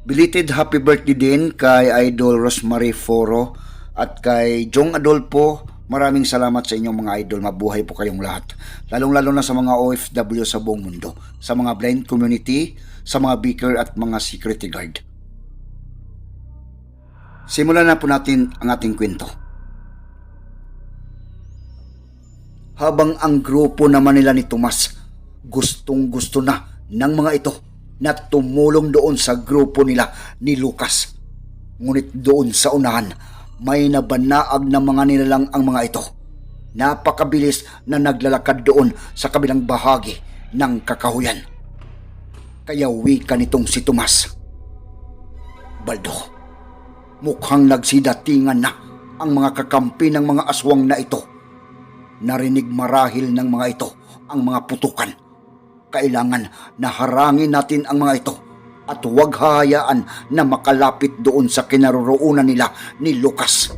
Belated happy birthday din kay Idol Rosemary Foro at kay Jong Adolfo. Maraming salamat sa inyong mga idol. Mabuhay po kayong lahat. Lalong-lalo na sa mga OFW sa buong mundo. Sa mga blind community, sa mga beaker at mga security guard. Simulan na po natin ang ating kwento. Habang ang grupo naman nila ni Tomas gustong gusto na ng mga ito na tumulong doon sa grupo nila ni Lucas. Ngunit doon sa unahan, may nabanaag na mga nilalang ang mga ito. Napakabilis na naglalakad doon sa kabilang bahagi ng kakahuyan. Kaya wika nitong si Tomas. Baldo, mukhang nagsidatingan na ang mga kakampi ng mga aswang na ito. Narinig marahil ng mga ito ang mga putukan kailangan na harangin natin ang mga ito at huwag hahayaan na makalapit doon sa kinaroroonan nila ni Lucas.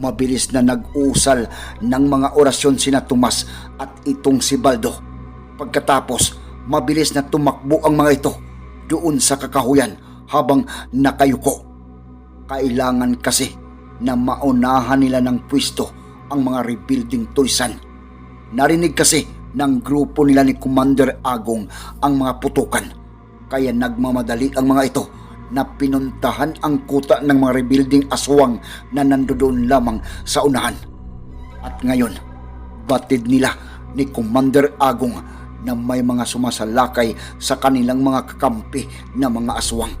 Mabilis na nag-usal ng mga orasyon sina Tomas at itong si Baldo. Pagkatapos, mabilis na tumakbo ang mga ito doon sa kakahuyan habang nakayuko. Kailangan kasi na maunahan nila ng pwisto ang mga rebuilding toysan. Narinig kasi ng grupo nila ni Commander Agong ang mga putukan. Kaya nagmamadali ang mga ito na pinuntahan ang kuta ng mga rebuilding aswang na nandoon lamang sa unahan. At ngayon, batid nila ni Commander Agong na may mga sumasalakay sa kanilang mga kakampi na mga aswang.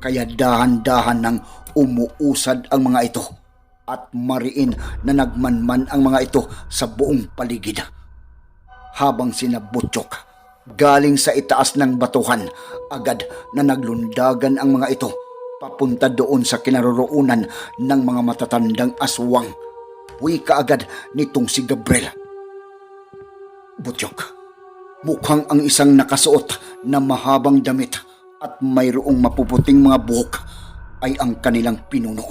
Kaya dahan-dahan nang umuusad ang mga ito at mariin na nagmanman ang mga ito sa buong paligid habang sinabutyok. Galing sa itaas ng batuhan, agad na naglundagan ang mga ito papunta doon sa kinaroroonan ng mga matatandang aswang. Wika agad nitong si Gabriel. Butyok, mukhang ang isang nakasuot na mahabang damit at mayroong mapuputing mga buhok ay ang kanilang pinuno.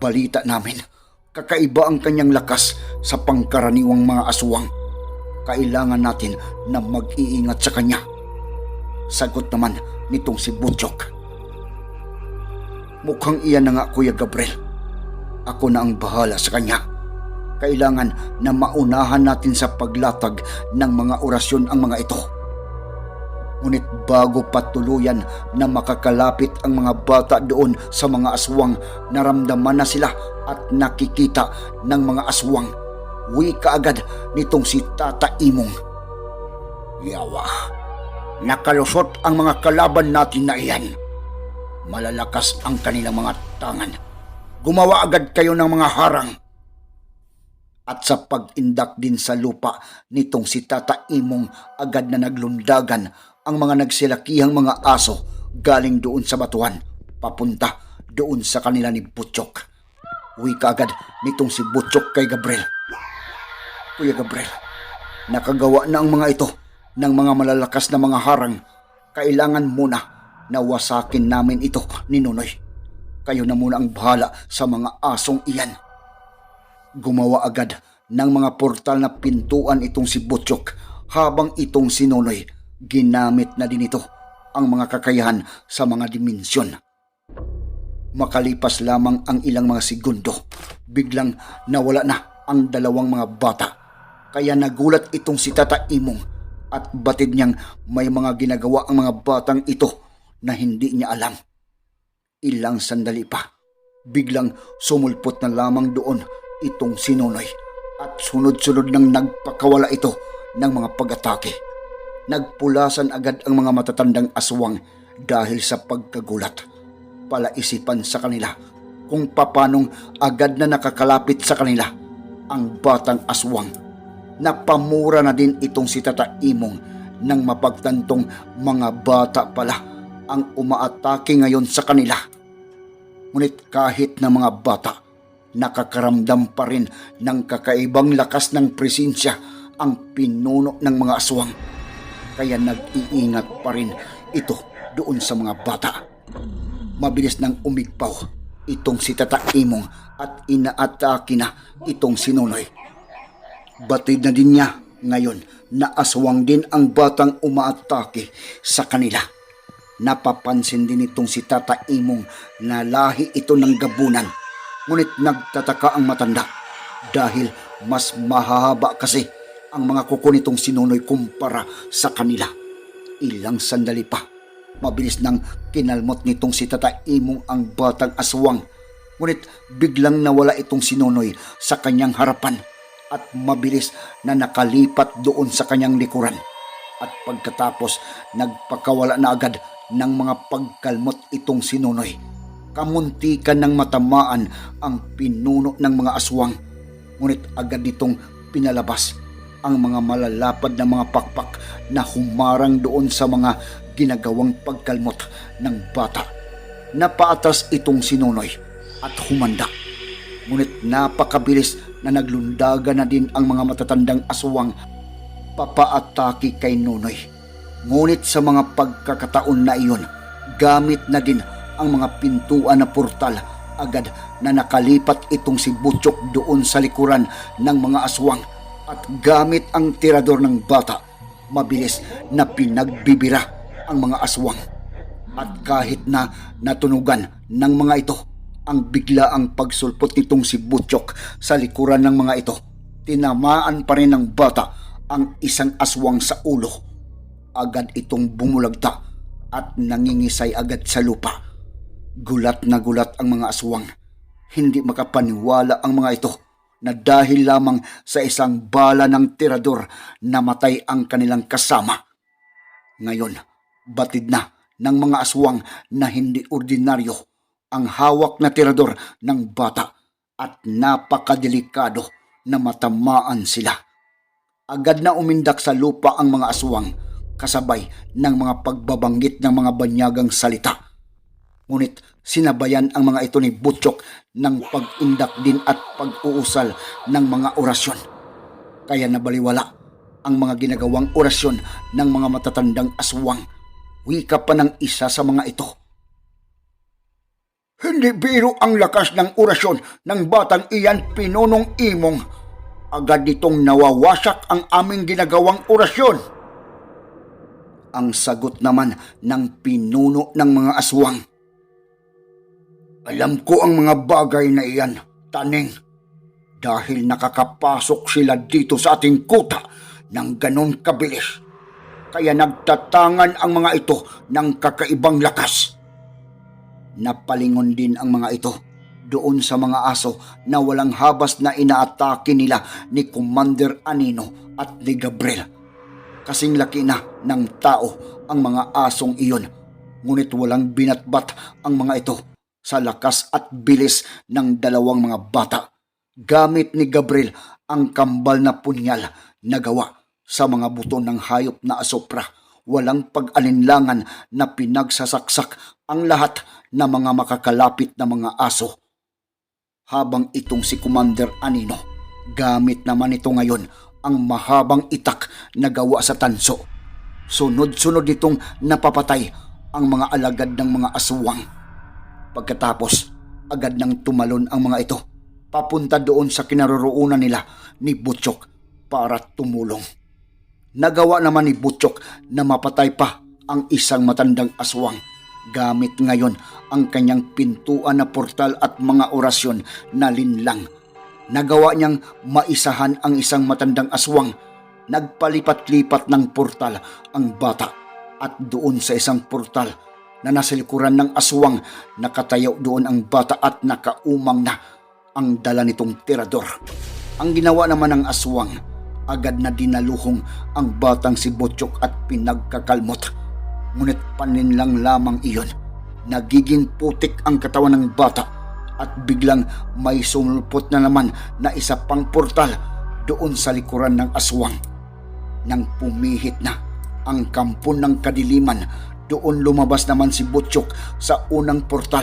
Balita namin, kakaiba ang kanyang lakas sa pangkaraniwang mga aswang kailangan natin na mag-iingat sa kanya. Sagot naman nitong si Butchok. Mukhang iyan na nga Kuya Gabriel. Ako na ang bahala sa kanya. Kailangan na maunahan natin sa paglatag ng mga orasyon ang mga ito. Ngunit bago patuluyan na makakalapit ang mga bata doon sa mga aswang, naramdaman na sila at nakikita ng mga aswang wika agad nitong si Tata Imong. Yawa, nakalusot ang mga kalaban natin na iyan. Malalakas ang kanilang mga tangan. Gumawa agad kayo ng mga harang. At sa pag-indak din sa lupa nitong si Tata Imong agad na naglundagan ang mga nagsilakihang mga aso galing doon sa batuhan papunta doon sa kanila ni Butchok. Uwi ka agad nitong si Butchok kay Gabriel. Kuya Gabriel, nakagawa na ang mga ito ng mga malalakas na mga harang. Kailangan muna na wasakin namin ito ni Nonoy. Kayo na muna ang bahala sa mga asong iyan. Gumawa agad ng mga portal na pintuan itong si Butchok habang itong si Nonoy ginamit na din ito ang mga kakayahan sa mga dimensyon. Makalipas lamang ang ilang mga segundo, biglang nawala na ang dalawang mga bata kaya nagulat itong si Tata Imong at batid niyang may mga ginagawa ang mga batang ito na hindi niya alam. Ilang sandali pa, biglang sumulpot na lamang doon itong sinunoy at sunod-sunod nang nagpakawala ito ng mga pag-atake. Nagpulasan agad ang mga matatandang aswang dahil sa pagkagulat. Palaisipan sa kanila kung papanong agad na nakakalapit sa kanila ang batang aswang napamura na din itong si Tata Imong nang mapagtantong mga bata pala ang umaatake ngayon sa kanila Ngunit kahit na mga bata, nakakaramdam pa rin ng kakaibang lakas ng presensya ang pinuno ng mga aswang. Kaya nag-iingat pa rin ito doon sa mga bata. Mabilis nang umigpaw itong si Tata Imong at inaatake na itong si Nonoy. Batid na din niya ngayon na aswang din ang batang umaatake sa kanila. Napapansin din itong si Tata Imong na lahi ito ng gabunan. Ngunit nagtataka ang matanda dahil mas mahahaba kasi ang mga kuko nitong si Nonoy kumpara sa kanila. Ilang sandali pa, mabilis nang kinalmot nitong si Tata Imong ang batang aswang. Ngunit biglang nawala itong si Nonoy sa kanyang harapan at mabilis na nakalipat doon sa kanyang likuran. At pagkatapos, nagpakawala na agad ng mga pagkalmot itong si Nonoy. Kamuntikan ng matamaan ang pinuno ng mga aswang. Ngunit agad itong pinalabas ang mga malalapad na mga pakpak na humarang doon sa mga ginagawang pagkalmot ng bata. Napaatras itong si Nonoy at humanda. Ngunit napakabilis na naglundaga na din ang mga matatandang aswang papaatake kay Nonoy. Ngunit sa mga pagkakataon na iyon, gamit na din ang mga pintuan na portal agad na nakalipat itong si Butchok doon sa likuran ng mga aswang at gamit ang tirador ng bata, mabilis na pinagbibira ang mga aswang. At kahit na natunugan ng mga ito, ang bigla ang pagsulpot nitong si Butchok sa likuran ng mga ito, tinamaan pa rin ng bata ang isang aswang sa ulo. Agad itong bumulagta at nangingisay agad sa lupa. Gulat na gulat ang mga aswang. Hindi makapaniwala ang mga ito na dahil lamang sa isang bala ng tirador namatay ang kanilang kasama. Ngayon, batid na ng mga aswang na hindi ordinaryo ang hawak na tirador ng bata at napakadelikado na matamaan sila. Agad na umindak sa lupa ang mga aswang kasabay ng mga pagbabanggit ng mga banyagang salita. Ngunit sinabayan ang mga ito ni Butchok ng pag-indak din at pag-uusal ng mga orasyon. Kaya nabaliwala ang mga ginagawang orasyon ng mga matatandang aswang. Wika pa ng isa sa mga ito. Hindi biro ang lakas ng orasyon ng batang iyan pinunong imong. Agad ditong nawawasak ang aming ginagawang orasyon. Ang sagot naman ng pinuno ng mga aswang. Alam ko ang mga bagay na iyan, taning. Dahil nakakapasok sila dito sa ating kuta ng ganon kabilis. Kaya nagtatangan ang mga ito ng kakaibang lakas. Napalingon din ang mga ito doon sa mga aso na walang habas na inaatake nila ni Commander Anino at ni Gabriel. Kasing laki na ng tao ang mga asong iyon, ngunit walang binatbat ang mga ito sa lakas at bilis ng dalawang mga bata. Gamit ni Gabriel ang kambal na punyal na gawa sa mga buto ng hayop na asopra. Walang pag-alinlangan na pinagsasaksak ang lahat na mga makakalapit na mga aso. Habang itong si Commander Anino, gamit naman ito ngayon ang mahabang itak na gawa sa tanso. Sunod-sunod itong napapatay ang mga alagad ng mga aswang. Pagkatapos, agad nang tumalon ang mga ito papunta doon sa kinaroroonan nila ni Butchok para tumulong. Nagawa naman ni Butchok na mapatay pa ang isang matandang aswang gamit ngayon ang kanyang pintuan na portal at mga orasyon na linlang. Nagawa niyang maisahan ang isang matandang aswang. Nagpalipat-lipat ng portal ang bata at doon sa isang portal na nasa likuran ng aswang nakatayo doon ang bata at nakaumang na ang dala nitong tirador. Ang ginawa naman ng aswang, agad na dinaluhong ang batang si Butchok at pinagkakalmot. Ngunit paninlang lamang iyon. Nagiging putik ang katawan ng bata at biglang may sumulpot na naman na isa pang portal doon sa likuran ng aswang. Nang pumihit na ang kampon ng kadiliman, doon lumabas naman si Butchok sa unang portal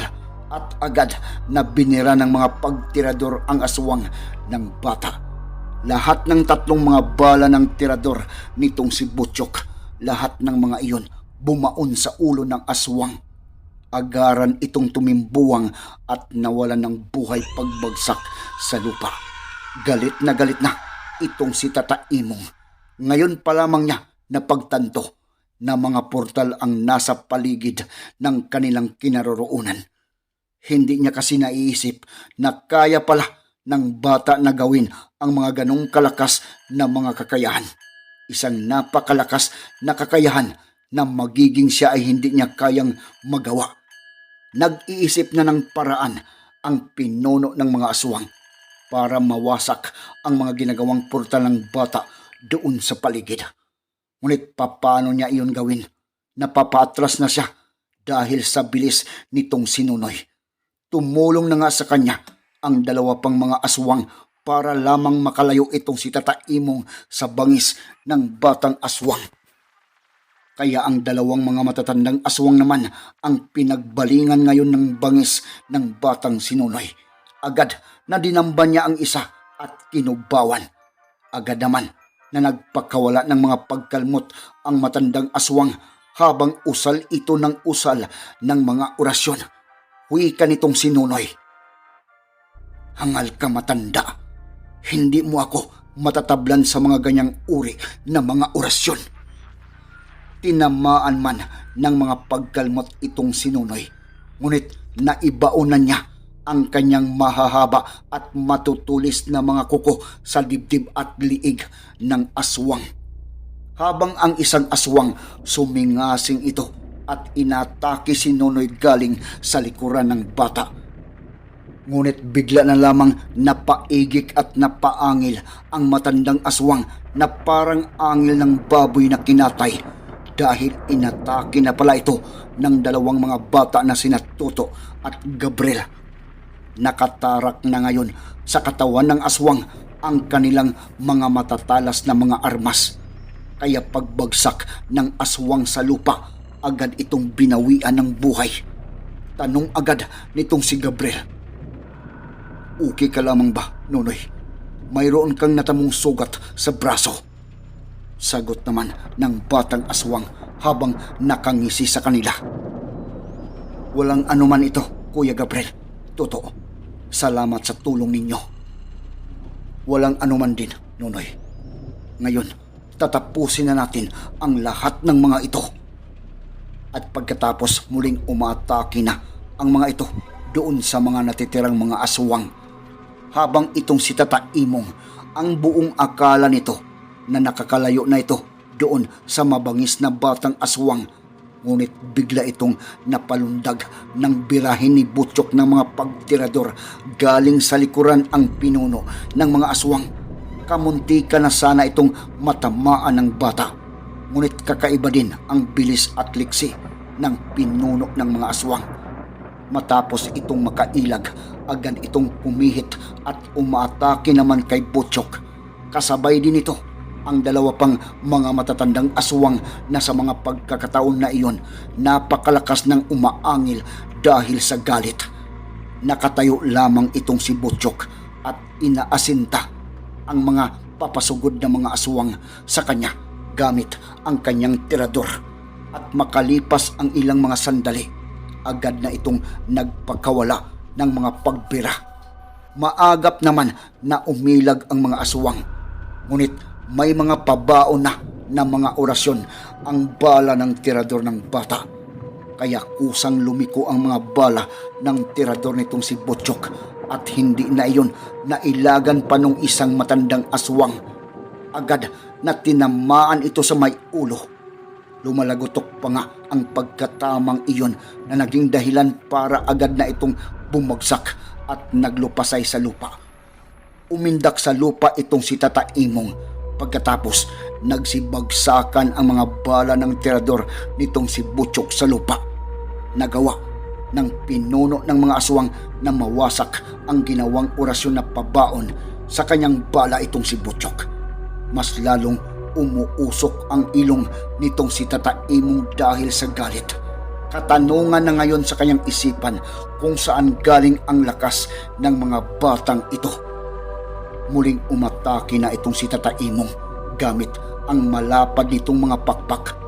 at agad na binira ng mga pagtirador ang aswang ng bata. Lahat ng tatlong mga bala ng tirador nitong si Butchok, lahat ng mga iyon bumaon sa ulo ng aswang. Agaran itong tumimbuwang at nawalan ng buhay pagbagsak sa lupa. Galit na galit na itong si Tata Imong. Ngayon pa lamang niya napagtanto na mga portal ang nasa paligid ng kanilang kinaroroonan. Hindi niya kasi naiisip na kaya pala ng bata na gawin ang mga ganong kalakas na mga kakayahan. Isang napakalakas na kakayahan na magiging siya ay hindi niya kayang magawa. Nag-iisip na ng paraan ang pinuno ng mga aswang para mawasak ang mga ginagawang portal ng bata doon sa paligid. Ngunit paano niya iyon gawin? Napapaatras na siya dahil sa bilis nitong sinunoy. Tumulong na nga sa kanya ang dalawa pang mga aswang para lamang makalayo itong si Tata Imong sa bangis ng batang aswang. Kaya ang dalawang mga matatandang aswang naman ang pinagbalingan ngayon ng bangis ng batang sinunoy. Agad na dinamba niya ang isa at kinubawan. Agad naman na nagpakawala ng mga pagkalmot ang matandang aswang habang usal ito ng usal ng mga orasyon. Wika nitong sinunoy. Hangal ka matanda. Hindi mo ako matatablan sa mga ganyang uri na mga orasyon. Tinamaan man ng mga pagkalmot itong sinunoy. Ngunit naibaunan niya ang kanyang mahahaba at matutulis na mga kuko sa dibdib at liig ng aswang. Habang ang isang aswang sumingasing ito at inatake si Nonoy galing sa likuran ng bata. Ngunit bigla na lamang napaigik at napaangil ang matandang aswang na parang angil ng baboy na kinatay dahil inatake na pala ito ng dalawang mga bata na sina Toto at Gabriel. Nakatarak na ngayon sa katawan ng aswang ang kanilang mga matatalas na mga armas. Kaya pagbagsak ng aswang sa lupa, agad itong binawian ng buhay. Tanong agad nitong si Gabriel. Okay ka lamang ba, Nonoy? Mayroon kang natamong sugat sa braso. Sagot naman ng batang aswang habang nakangisi sa kanila. Walang anuman ito, Kuya Gabriel. Totoo. Salamat sa tulong ninyo. Walang anuman din, Nonoy. Ngayon, tatapusin na natin ang lahat ng mga ito. At pagkatapos muling umatake na ang mga ito doon sa mga natitirang mga aswang. Habang itong si Tata Imong, ang buong akala nito na nakakalayo na ito doon sa mabangis na batang aswang. Ngunit bigla itong napalundag ng birahin ni Butchok ng mga pagtirador galing sa likuran ang pinuno ng mga aswang. Kamuntika na sana itong matamaan ng bata. Ngunit kakaiba din ang bilis at liksi ng pinuno ng mga aswang. Matapos itong makailag, agad itong pumihit at umaatake naman kay Butchok. Kasabay din ito ang dalawa pang mga matatandang aswang na sa mga pagkakataon na iyon napakalakas ng umaangil dahil sa galit. Nakatayo lamang itong si Butchok at inaasinta ang mga papasugod na mga aswang sa kanya gamit ang kanyang tirador. At makalipas ang ilang mga sandali, agad na itong nagpakawala ng mga pagbira. Maagap naman na umilag ang mga aswang. Ngunit may mga pabao na na mga orasyon ang bala ng tirador ng bata. Kaya kusang lumiko ang mga bala ng tirador nitong si Butchok at hindi na iyon nailagan pa nung isang matandang aswang. Agad na tinamaan ito sa may ulo. Lumalagotok pa nga ang pagkatamang iyon na naging dahilan para agad na itong bumagsak at naglupasay sa lupa. Umindak sa lupa itong si Tata Imong pagkatapos nagsibagsakan ang mga bala ng tirador nitong si Butchok sa lupa. Nagawa ng pinuno ng mga aswang na mawasak ang ginawang orasyon na pabaon sa kanyang bala itong si Butchok. Mas lalong umuusok ang ilong nitong si Tata Imong dahil sa galit. Katanungan na ngayon sa kanyang isipan kung saan galing ang lakas ng mga batang ito. Muling umatake na itong si Tata gamit ang malapad nitong mga pakpak.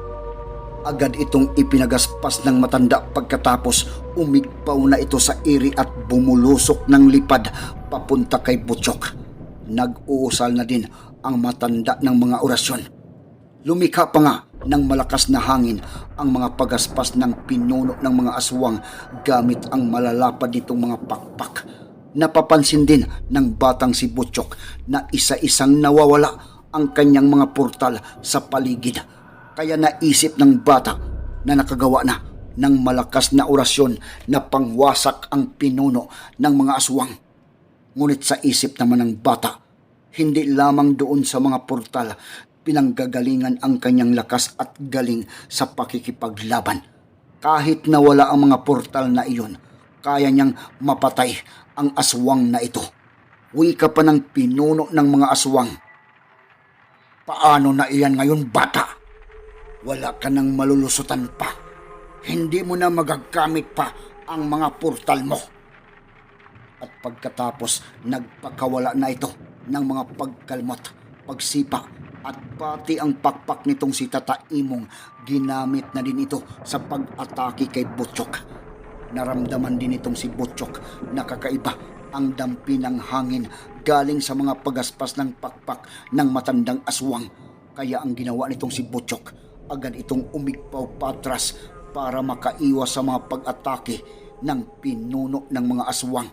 Agad itong ipinagaspas ng matanda pagkatapos umigpaw na ito sa iri at bumulusok ng lipad papunta kay Butchok. Nag-uusal na din ang matanda ng mga orasyon. Lumikha pa nga ng malakas na hangin ang mga pagaspas ng pinuno ng mga aswang gamit ang malalapad nitong mga pakpak. Napapansin din ng batang si Butchok na isa-isang nawawala ang kanyang mga portal sa paligid. Kaya naisip ng bata na nakagawa na ng malakas na orasyon na pangwasak ang pinuno ng mga aswang. Ngunit sa isip naman ng bata, hindi lamang doon sa mga portal pinanggagalingan ang kanyang lakas at galing sa pakikipaglaban. Kahit nawala ang mga portal na iyon, kaya niyang mapatay ang aswang na ito. Wika pa ng pinuno ng mga aswang. Paano na iyan ngayon, bata? Wala ka nang malulusutan pa. Hindi mo na magagamit pa ang mga portal mo. At pagkatapos, nagpakawala na ito ng mga pagkalmot, pagsipa, at pati ang pakpak nitong si Tata Imong ginamit na din ito sa pag-atake kay Butchok. Naramdaman din itong si Butchok na kakaiba ang dampi ng hangin galing sa mga pagaspas ng pakpak ng matandang aswang. Kaya ang ginawa nitong si Butchok, agad itong umigpaw patras para makaiwas sa mga pag-atake ng pinuno ng mga aswang.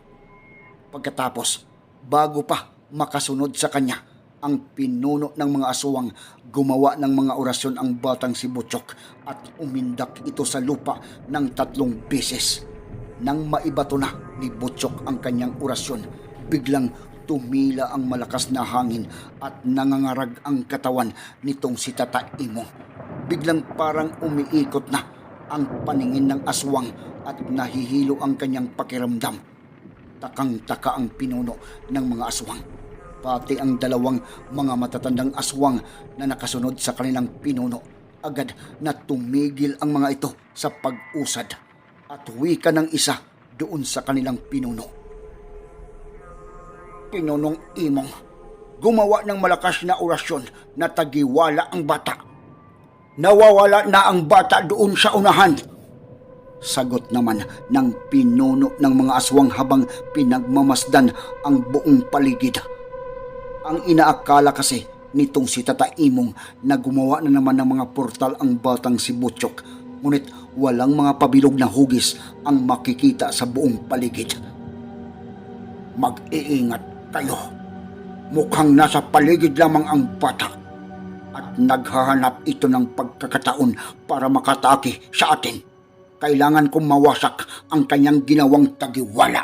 Pagkatapos, bago pa makasunod sa kanya, ang pinuno ng mga aswang gumawa ng mga orasyon ang batang si Butchok at umindak ito sa lupa ng tatlong beses. Nang maibato na ni Butchok ang kanyang orasyon, biglang tumila ang malakas na hangin at nangangarag ang katawan nitong si Tata Imo. Biglang parang umiikot na ang paningin ng aswang at nahihilo ang kanyang pakiramdam. Takang-taka ang pinuno ng mga aswang pati ang dalawang mga matatandang aswang na nakasunod sa kanilang pinuno. Agad na tumigil ang mga ito sa pag-usad at wika ng isa doon sa kanilang pinuno. Pinunong imong, gumawa ng malakas na orasyon na tagiwala ang bata. Nawawala na ang bata doon sa unahan. Sagot naman ng pinuno ng mga aswang habang pinagmamasdan ang buong paligid. Ang inaakala kasi nitong si Tata Imong na gumawa na naman ng mga portal ang batang si Butchok. Ngunit walang mga pabilog na hugis ang makikita sa buong paligid. Mag-iingat kayo. Mukhang nasa paligid lamang ang bata at naghahanap ito ng pagkakataon para makatake sa atin. Kailangan kong mawasak ang kanyang ginawang tagiwala.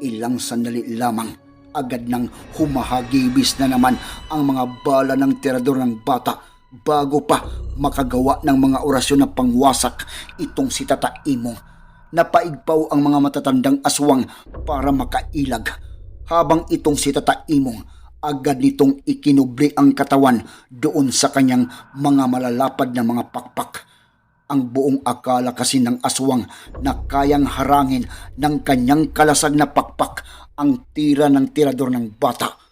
Ilang sandali lamang agad nang humahagibis na naman ang mga bala ng tirador ng bata bago pa makagawa ng mga orasyon na pangwasak itong si Tata Imong. Napaigpaw ang mga matatandang aswang para makailag habang itong si Tata Imong agad nitong ikinubli ang katawan doon sa kanyang mga malalapad na mga pakpak. Ang buong akala kasi ng aswang na kayang harangin ng kanyang kalasag na pakpak ang tira ng tirador ng bata.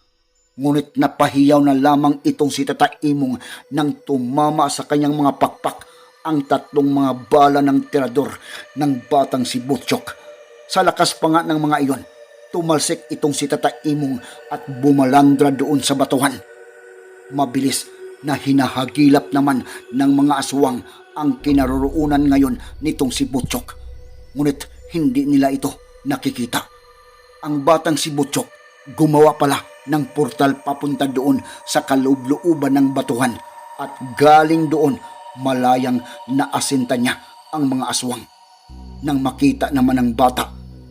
Ngunit napahiyaw na lamang itong si Tata Imong nang tumama sa kanyang mga pakpak ang tatlong mga bala ng tirador ng batang si Butchok. Sa lakas pa nga ng mga iyon, tumalsik itong si Tata Imong at bumalandra doon sa batuhan. Mabilis na hinahagilap naman ng mga aswang ang kinaroroonan ngayon nitong si Butchok. Ngunit hindi nila ito nakikita. Ang batang si Butchok gumawa pala ng portal papunta doon sa kaloob-looban ng batuhan at galing doon malayang naasinta niya ang mga aswang. Nang makita naman ng bata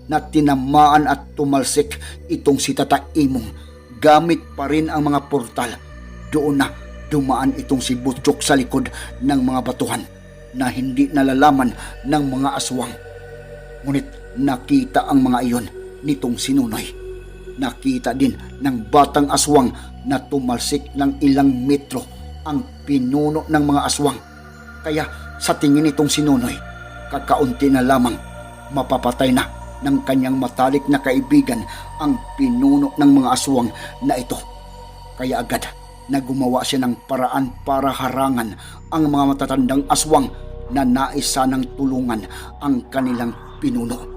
na tinamaan at tumalsik itong si Tata Imong gamit pa rin ang mga portal, doon na dumaan itong si Butchok sa likod ng mga batuhan na hindi nalalaman ng mga aswang. Ngunit nakita ang mga iyon nitong sinunoy. Nakita din ng batang aswang na tumalsik ng ilang metro ang pinuno ng mga aswang. Kaya sa tingin nitong sinunoy, kakaunti na lamang mapapatay na ng kanyang matalik na kaibigan ang pinuno ng mga aswang na ito. Kaya agad na gumawa siya ng paraan para harangan ang mga matatandang aswang na nais sanang tulungan ang kanilang pinuno.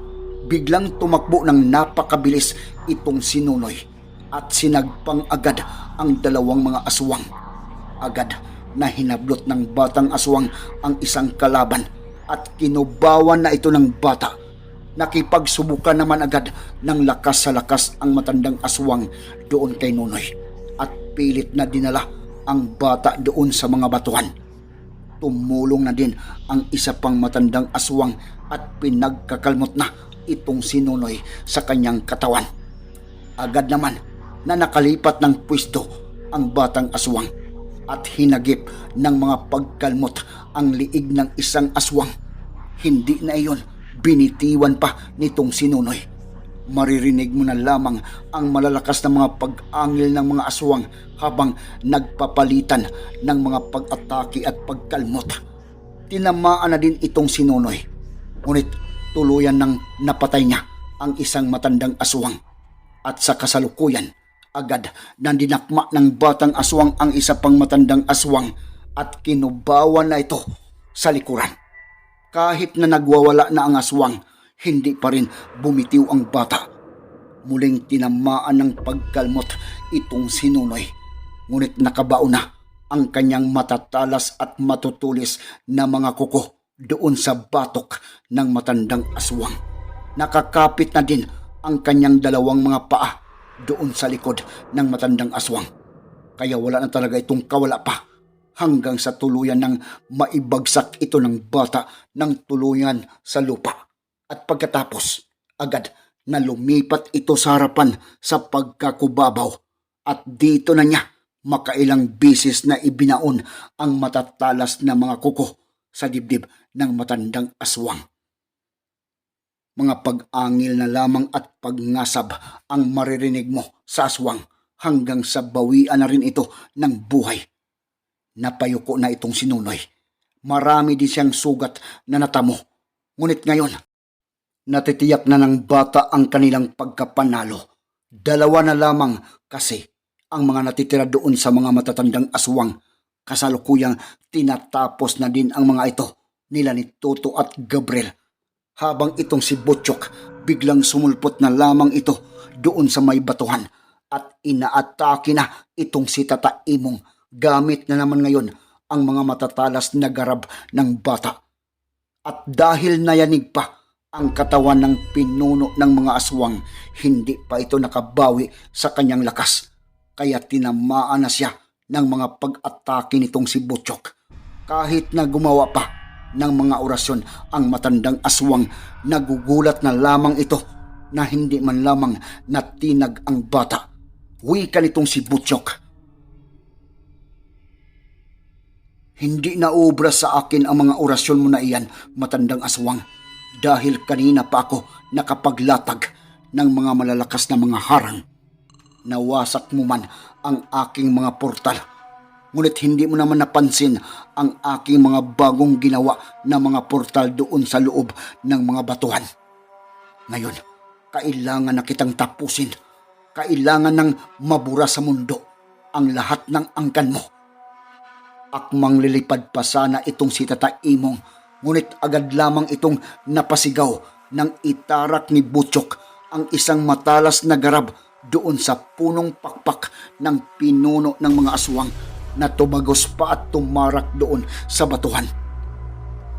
Biglang tumakbo ng napakabilis itong sinunoy at sinagpang agad ang dalawang mga aswang. Agad na hinablot ng batang aswang ang isang kalaban at kinubawan na ito ng bata. Nakipagsubukan naman agad ng lakas sa lakas ang matandang aswang doon kay Nunoy at pilit na dinala ang bata doon sa mga batuhan. Tumulong na din ang isa pang matandang aswang at pinagkakalmot na itong sinunoy sa kanyang katawan. Agad naman na nakalipat ng pwesto ang batang aswang at hinagip ng mga pagkalmot ang liig ng isang aswang. Hindi na iyon binitiwan pa nitong sinunoy. Maririnig mo na lamang ang malalakas na mga pag-angil ng mga aswang habang nagpapalitan ng mga pag-atake at pagkalmot. Tinamaan na din itong sinunoy. Ngunit tuluyan nang napatay niya ang isang matandang aswang. At sa kasalukuyan, agad na dinakma ng batang aswang ang isa pang matandang aswang at kinubawan na ito sa likuran. Kahit na nagwawala na ang aswang, hindi pa rin bumitiw ang bata. Muling tinamaan ng pagkalmot itong sinunoy. Ngunit nakabao na ang kanyang matatalas at matutulis na mga kuko doon sa batok ng matandang aswang. Nakakapit na din ang kanyang dalawang mga paa doon sa likod ng matandang aswang. Kaya wala na talaga itong kawala pa hanggang sa tuluyan ng maibagsak ito ng bata ng tuluyan sa lupa. At pagkatapos, agad na lumipat ito sa harapan sa pagkakubabaw at dito na niya makailang bisis na ibinaon ang matatalas na mga kuko sa dibdib ng matandang aswang. Mga pag-angil na lamang at pagngasab ang maririnig mo sa aswang hanggang sa bawian na rin ito ng buhay. Napayuko na itong sinunoy. Marami din siyang sugat na natamo. Ngunit ngayon, natitiyak na ng bata ang kanilang pagkapanalo. Dalawa na lamang kasi ang mga natitira doon sa mga matatandang aswang. Kasalukuyang tinatapos na din ang mga ito nila ni Toto at Gabriel. Habang itong si Butchok biglang sumulpot na lamang ito doon sa may batuhan at inaatake na itong si Tata Imong gamit na naman ngayon ang mga matatalas na garab ng bata. At dahil nayanig pa ang katawan ng pinuno ng mga aswang, hindi pa ito nakabawi sa kanyang lakas. Kaya tinamaan na siya ng mga pag-atake nitong si Butchok. Kahit na gumawa pa ng mga orasyon ang matandang aswang, nagugulat na lamang ito na hindi man lamang natinag ang bata. Wika nitong si Butchok. Hindi na obra sa akin ang mga orasyon mo na iyan, matandang aswang. Dahil kanina pa ako nakapaglatag ng mga malalakas na mga harang. Nawasak mo man ang aking mga portal. Ngunit hindi mo naman napansin ang aking mga bagong ginawa na mga portal doon sa loob ng mga batuhan. Ngayon, kailangan na kitang tapusin. Kailangan ng mabura sa mundo ang lahat ng angkan mo akmang lilipad pa sana itong si Tata Imong, ngunit agad lamang itong napasigaw ng itarak ni Butchok ang isang matalas na garab doon sa punong pakpak ng pinuno ng mga aswang na tumagos pa at tumarak doon sa batuhan.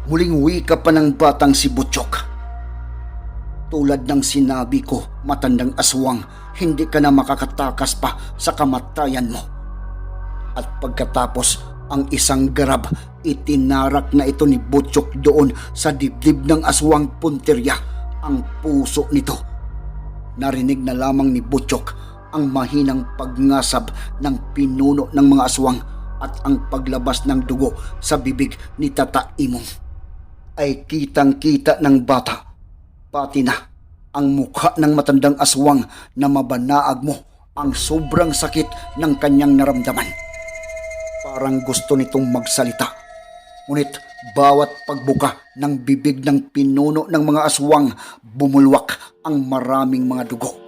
Muling wika pa ng batang si Butchok. Tulad ng sinabi ko, matandang aswang, hindi ka na makakatakas pa sa kamatayan mo. At pagkatapos ang isang garab, itinarak na ito ni Butchok doon sa dibdib ng aswang punterya, ang puso nito. Narinig na lamang ni Butchok ang mahinang pagngasab ng pinuno ng mga aswang at ang paglabas ng dugo sa bibig ni Tata Imong. Ay kitang-kita ng bata, pati na ang mukha ng matandang aswang na mabanaag mo ang sobrang sakit ng kanyang naramdaman. Parang gusto nitong magsalita. Ngunit bawat pagbuka ng bibig ng pinuno ng mga aswang, bumulwak ang maraming mga dugo.